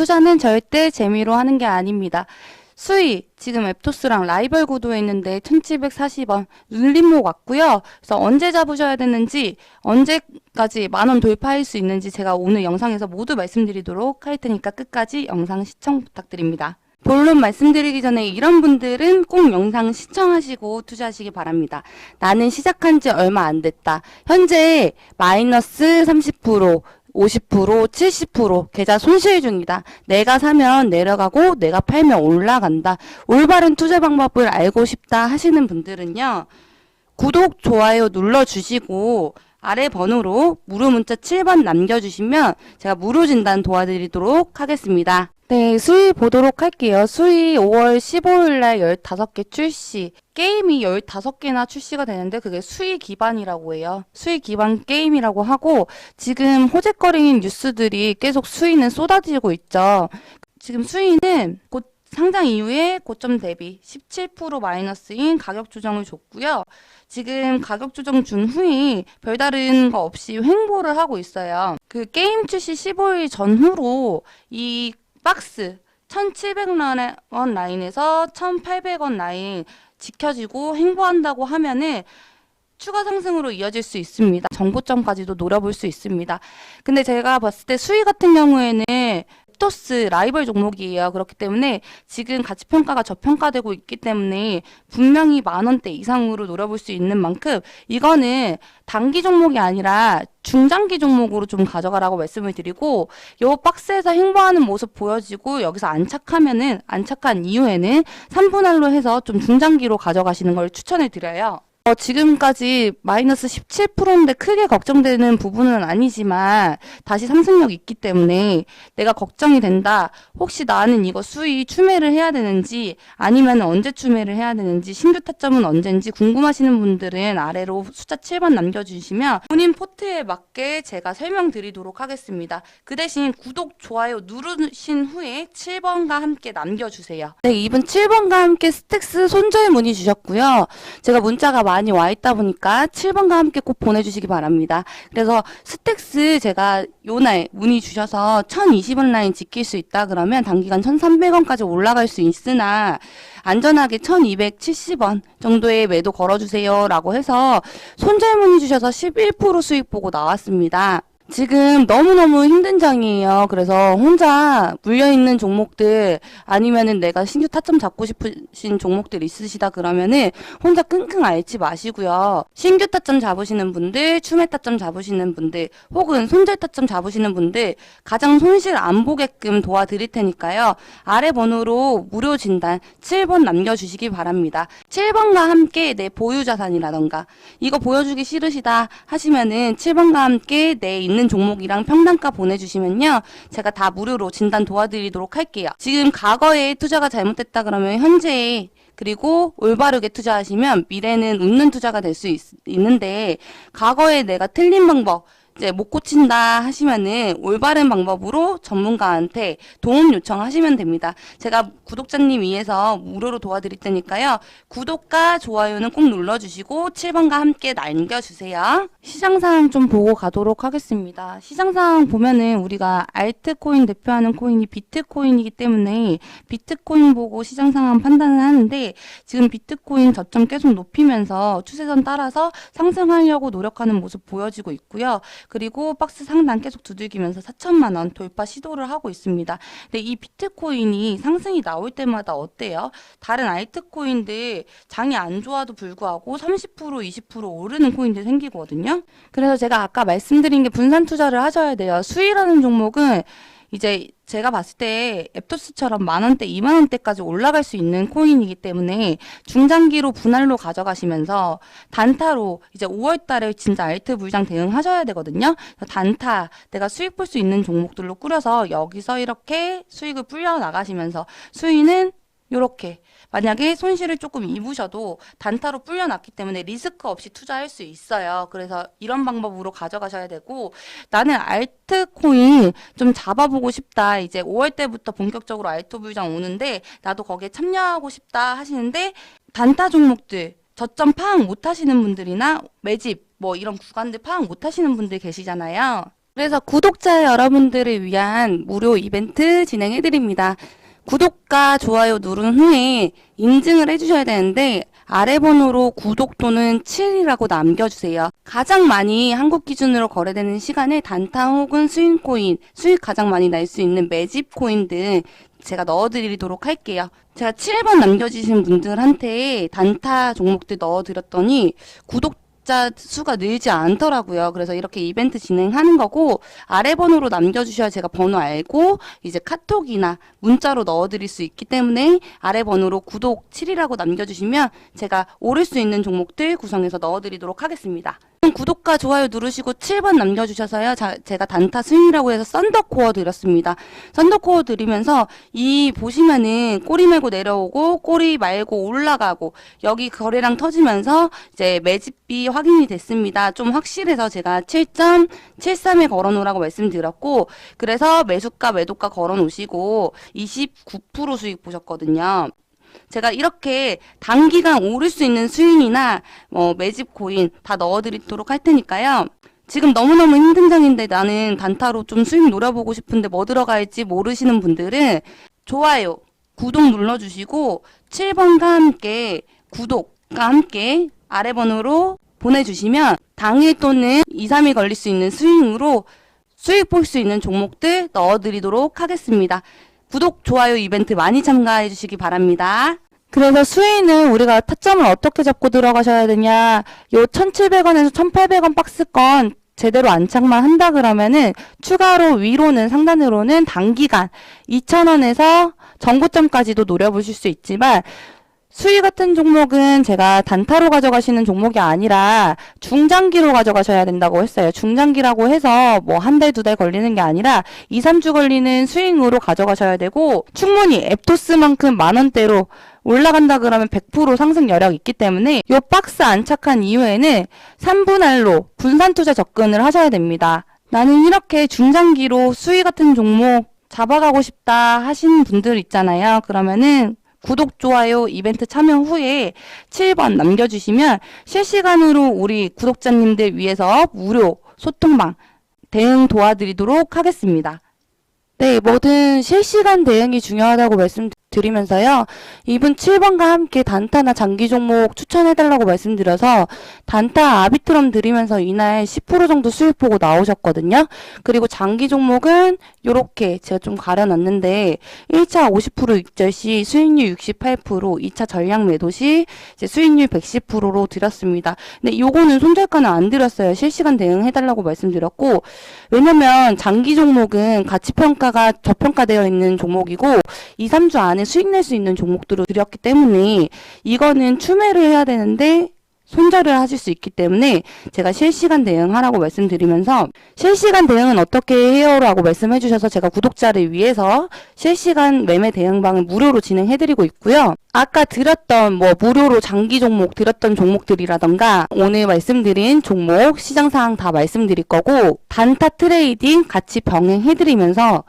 투자는 절대 재미로 하는 게 아닙니다. 수익 지금 앱토스랑 라이벌 구도에 있는데 1740원 눌림목 왔고요. 그래서 언제 잡으셔야 되는지 언제까지 만원 돌파할 수 있는지 제가 오늘 영상에서 모두 말씀드리도록 할 테니까 끝까지 영상 시청 부탁드립니다. 본론 말씀드리기 전에 이런 분들은 꼭 영상 시청하시고 투자하시기 바랍니다. 나는 시작한 지 얼마 안 됐다. 현재 마이너스 30%, 50%, 70% 계좌 손실 중이다. 내가 사면 내려가고 내가 팔면 올라간다. 올바른 투자 방법을 알고 싶다 하시는 분들은요. 구독, 좋아요 눌러주시고 아래 번호로 무료 문자 7번 남겨주시면 제가 무료 진단 도와드리도록 하겠습니다. 네, 수위 보도록 할게요. 수위 5월 15일 날 15개 출시. 게임이 15개나 출시가 되는데 그게 수위 기반이라고 해요. 수위 기반 게임이라고 하고 지금 호재거리인 뉴스들이 계속 수위는 쏟아지고 있죠. 지금 수위는 곧 상장 이후에 고점 대비 17% 마이너스인 가격 조정을 줬고요. 지금 가격 조정 준 후에 별다른 거 없이 횡보를 하고 있어요. 그 게임 출시 15일 전후로 이 박스 1,700원 라인에서 1,800원 라인 지켜지고 횡보한다고 하면은 추가 상승으로 이어질 수 있습니다. 정고점까지도 노려볼 수 있습니다. 근데 제가 봤을 때 수위 같은 경우에는 앱토스 라이벌 종목이에요. 그렇기 때문에 지금 가치 평가가 저평가되고 있기 때문에 분명히 만 원대 이상으로 노려볼 수 있는 만큼 이거는 단기 종목이 아니라 중장기 종목으로 좀 가져가라고 말씀을 드리고 요 박스에서 행보하는 모습 보여지고 여기서 안착하면은 안착한 이후에는 3분할로 해서 좀 중장기로 가져가시는 걸 추천을 드려요. 어, 지금까지 마이너스 17%인데 크게 걱정되는 부분은 아니지만 다시 상승력 있기 때문에 내가 걱정이 된다. 혹시 나는 이거 수위 추매를 해야 되는지 아니면 언제 추매를 해야 되는지 신규 타점은 언제인지 궁금하시는 분들은 아래로 숫자 7번 남겨주시면 본인 포트에 맞게 제가 설명드리도록 하겠습니다. 그 대신 구독, 좋아요 누르신 후에 7번과 함께 남겨주세요. 네, 이분 7번과 함께 스택스 손절 문의 주셨고요. 제가 문자가 많이 와 있다 보니까 7번과 함께 꼭 보내주시기 바랍니다. 그래서 스택스 제가 요날 문의 주셔서 1020원 라인 지킬 수 있다 그러면 단기간 1300원까지 올라갈 수 있으나 안전하게 1270원 정도의 매도 걸어주세요 라고 해서 손절 문의 주셔서 11% 수익 보고 나왔습니다. 지금 너무너무 힘든 장이에요. 그래서 혼자 물려있는 종목들 아니면은 내가 신규 타점 잡고 싶으신 종목들 있으시다 그러면은 혼자 끙끙 앓지 마시고요. 신규 타점 잡으시는 분들, 추매 타점 잡으시는 분들, 혹은 손절 타점 잡으시는 분들 가장 손실 안 보게끔 도와드릴 테니까요. 아래 번호로 무료 진단 7번 남겨주시기 바랍니다. 7번과 함께 내 보유 자산이라던가 이거 보여주기 싫으시다 하시면은 7번과 함께 내 있는 종목이랑 평단가 보내주시면요. 제가 다 무료로 진단 도와드리도록 할게요. 지금 과거에 투자가 잘못됐다 그러면 현재에 그리고 올바르게 투자하시면 미래는 웃는 투자가 될 수 있는데 과거에 내가 틀린 방법 이제 못 고친다 하시면은 올바른 방법으로 전문가한테 도움 요청하시면 됩니다. 제가 구독자님 위해서 무료로 도와드릴 테니까요. 구독과 좋아요는 꼭 눌러주시고 7번과 함께 남겨주세요. 시장 상황 좀 보고 가도록 하겠습니다. 시장 상황 보면은 우리가 알트코인 대표하는 코인이 비트코인이기 때문에 비트코인 보고 시장 상황 판단을 하는데 지금 비트코인 저점 계속 높이면서 추세선 따라서 상승하려고 노력하는 모습 보여지고 있고요. 그리고 박스 상단 계속 두들기면서 4천만 원 돌파 시도를 하고 있습니다. 근데 이 비트코인이 상승이 나올 때마다 어때요? 다른 알트코인들 장이 안 좋아도 불구하고 30% 20% 오르는 코인들 생기거든요. 그래서 제가 아까 말씀드린 게 분산 투자를 하셔야 돼요. 수위라는 종목은 이제 제가 봤을 때 앱토스처럼 만 원대, 이만 원대까지 올라갈 수 있는 코인이기 때문에 중장기로 분할로 가져가시면서 단타로 이제 5월 달에 진짜 알트 불장 대응하셔야 되거든요. 단타 내가 수익 볼 수 있는 종목들로 꾸려서 여기서 이렇게 수익을 불려 나가시면서 수익은 요렇게 만약에 손실을 조금 입으셔도 단타로 불려놨기 때문에 리스크 없이 투자할 수 있어요. 그래서 이런 방법으로 가져가셔야 되고 나는 알트코인 좀 잡아보고 싶다. 이제 5월 때부터 본격적으로 알트 불장 오는데 나도 거기에 참여하고 싶다 하시는데 단타 종목들 저점 파악 못 하시는 분들이나 매집 뭐 이런 구간들 파악 못 하시는 분들 계시잖아요. 그래서 구독자 여러분들을 위한 무료 이벤트 진행해 드립니다. 구독과 좋아요 누른 후에 인증을 해주셔야 되는데 아래 번호로 구독 또는 7이라고 남겨주세요. 가장 많이 한국 기준으로 거래되는 시간에 단타 혹은 스윙 코인, 수익 가장 많이 날 수 있는 매집 코인 등 제가 넣어드리도록 할게요. 제가 7번 남겨주신 분들한테 단타 종목들 넣어드렸더니 구독 자 수가 늘지 않더라고요. 그래서 이렇게 이벤트 진행하는 거고 아래 번호로 남겨주셔야 제가 번호 알고 이제 카톡이나 문자로 넣어드릴 수 있기 때문에 아래 번호로 구독 7이라고 남겨주시면 제가 오를 수 있는 종목들 구성해서 넣어드리도록 하겠습니다. 구독과 좋아요 누르시고 7번 남겨주셔서요. 자, 제가 단타 스윙이라고 해서 썬더코어 드렸습니다. 썬더코어 드리면서 이 보시면은 꼬리 말고 내려오고 꼬리 말고 올라가고 여기 거래량 터지면서 이제 매집비 확인이 됐습니다. 좀 확실해서 제가 7.73에 걸어놓으라고 말씀드렸고 그래서 매수가 매도가 걸어놓으시고 29% 수익 보셨거든요. 제가 이렇게 단기간 오를 수 있는 수익이나 뭐 매집 코인 다 넣어드리도록 할 테니까요. 지금 너무너무 힘든 장인데 나는 단타로 좀 수익 노려보고 싶은데 뭐 들어갈지 모르시는 분들은 좋아요, 구독 눌러주시고 7번과 함께 구독과 함께 아래 번호로 보내주시면 당일 또는 2, 3일 걸릴 수 있는 수익으로 수익 볼 수 있는 종목들 넣어드리도록 하겠습니다. 구독, 좋아요 이벤트 많이 참가해 주시기 바랍니다. 그래서 수위는 우리가 타점을 어떻게 잡고 들어가셔야 되냐. 요 1,700원에서 1,800원 박스권 제대로 안착만 한다 그러면은 추가로 위로는 상단으로는 단기간 2,000원에서 정고점까지도 노려보실 수 있지만 수위 같은 종목은 제가 단타로 가져가시는 종목이 아니라 중장기로 가져가셔야 된다고 했어요. 중장기라고 해서 뭐 한 달, 두 달 걸리는 게 아니라 2, 3주 걸리는 스윙으로 가져가셔야 되고 충분히 앱토스만큼 만 원대로 올라간다 그러면 100% 상승 여력 있기 때문에 요 박스 안착한 이후에는 3분할로 분산 투자 접근을 하셔야 됩니다. 나는 이렇게 중장기로 수위 같은 종목 잡아가고 싶다 하시는 분들 있잖아요. 그러면은 구독, 좋아요, 이벤트 참여 후에 7번 남겨주시면 실시간으로 우리 구독자님들 위해서 무료 소통방 대응 도와드리도록 하겠습니다. 네, 뭐든 실시간 대응이 중요하다고 말씀드 리면서요. 이분 7번과 함께 단타나 장기 종목 추천해달라고 말씀드려서 단타 아비트럼 드리면서 이날 10% 정도 수익 보고 나오셨거든요. 그리고 장기 종목은 요렇게 제가 좀 가려놨는데 1차 50% 익절 시 수익률 68%, 2차 전량 매도 시 수익률 110%로 드렸습니다. 근데 요거는 손절가는 안 드렸어요. 실시간 대응해달라고 말씀드렸고 왜냐면 장기 종목은 가치 평가가 저평가되어 있는 종목이고 2, 3주 안에 수익 낼 수 있는 종목들을 드렸기 때문에 이거는 추매를 해야 되는데 손절을 하실 수 있기 때문에 제가 실시간 대응하라고 말씀드리면서 실시간 대응은 어떻게 해요라고 말씀해 주셔서 제가 구독자를 위해서 실시간 매매 대응방을 무료로 진행해 드리고 있고요. 아까 드렸던 뭐 무료로 장기 종목 드렸던 종목들이라던가 오늘 말씀드린 종목 시장 상황 다 말씀드릴 거고 단타 트레이딩 같이 병행해 드리면서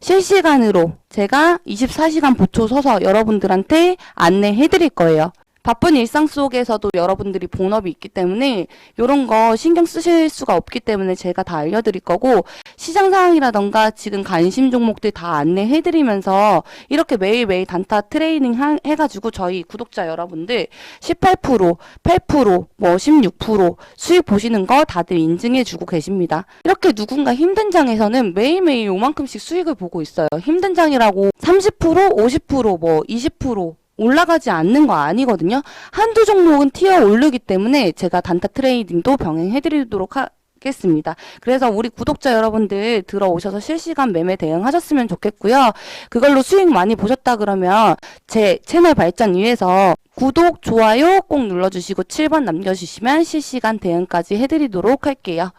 실시간으로 제가 24시간 보초 서서 여러분들한테 안내해 드릴 거예요. 바쁜 일상 속에서도 여러분들이 본업이 있기 때문에 이런 거 신경 쓰실 수가 없기 때문에 제가 다 알려드릴 거고 시장 상황이라던가 지금 관심 종목들 다 안내해드리면서 이렇게 매일매일 단타 트레이닝 하- 해가지고 저희 구독자 여러분들 18%, 8%, 뭐 16% 수익 보시는 거 다들 인증해주고 계십니다. 이렇게 누군가 힘든 장에서는 매일매일 요만큼씩 수익을 보고 있어요. 힘든 장이라고 30%, 50%, 뭐 20% 올라가지 않는 거 아니거든요. 한두 종목은 튀어 오르기 때문에 제가 단타 트레이딩도 병행해드리도록 하 겠습니다. 그래서 우리 구독자 여러분들 들어오셔서 실시간 매매 대응하셨으면 좋겠고요. 그걸로 수익 많이 보셨다 그러면 제 채널 발전 위해서 구독, 좋아요 꼭 눌러주시고 7번 남겨주시면 실시간 대응까지 해드리도록 할게요.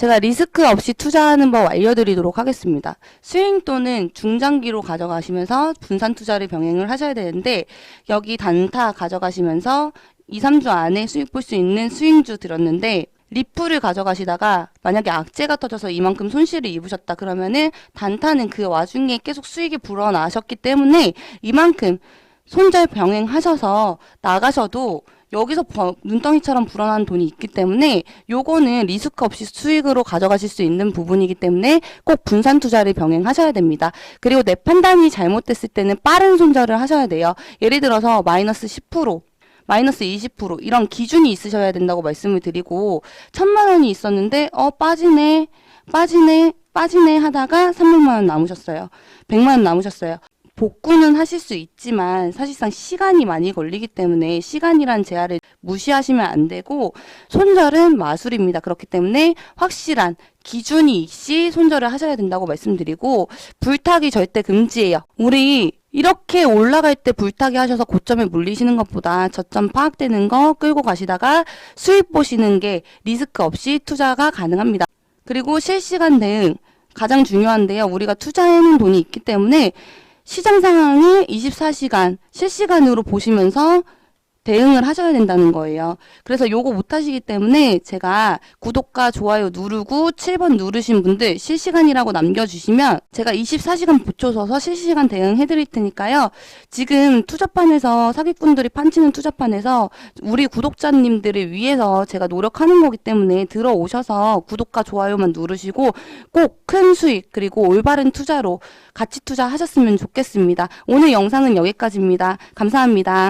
제가 리스크 없이 투자하는 법 알려드리도록 하겠습니다. 스윙 또는 중장기로 가져가시면서 분산 투자를 병행을 하셔야 되는데 여기 단타 가져가시면서 2, 3주 안에 수익 볼 수 있는 스윙주 들었는데 리플을 가져가시다가 만약에 악재가 터져서 이만큼 손실을 입으셨다 그러면은 단타는 그 와중에 계속 수익이 불어나셨기 때문에 이만큼 손절 병행하셔서 나가셔도 여기서 버- 눈덩이처럼 불어나는 돈이 있기 때문에 요거는 리스크 없이 수익으로 가져가실 수 있는 부분이기 때문에 꼭 분산 투자를 병행하셔야 됩니다. 그리고 내 판단이 잘못됐을 때는 빠른 손절을 하셔야 돼요. 예를 들어서 마이너스 10%, 마이너스 20% 이런 기준이 있으셔야 된다고 말씀을 드리고 천만 원이 있었는데 어 빠지네, 빠지네, 빠지네 하다가 300만 원 남으셨어요. 100만 원 남으셨어요. 복구는 하실 수 있지만 사실상 시간이 많이 걸리기 때문에 시간이란 제한을 무시하시면 안 되고 손절은 마술입니다. 그렇기 때문에 확실한 기준이 있이 손절을 하셔야 된다고 말씀드리고 불타기 절대 금지예요. 우리 이렇게 올라갈 때 불타기 하셔서 고점에 물리시는 것보다 저점 파악되는 거 끌고 가시다가 수익 보시는 게 리스크 없이 투자가 가능합니다. 그리고 실시간 대응 가장 중요한데요. 우리가 투자해놓은 돈이 있기 때문에 시장 상황을 24시간 실시간으로 보시면서 대응을 하셔야 된다는 거예요. 그래서 요거 못 하시기 때문에 제가 구독과 좋아요 누르고 7번 누르신 분들 실시간이라고 남겨주시면 제가 24시간 붙여서서 실시간 대응해 드릴 테니까요. 지금 투자판에서 사기꾼들이 판치는 투자판에서 우리 구독자님들을 위해서 제가 노력하는 거기 때문에 들어오셔서 구독과 좋아요만 누르시고 꼭 큰 수익 그리고 올바른 투자로 같이 투자하셨으면 좋겠습니다. 오늘 영상은 여기까지입니다. 감사합니다.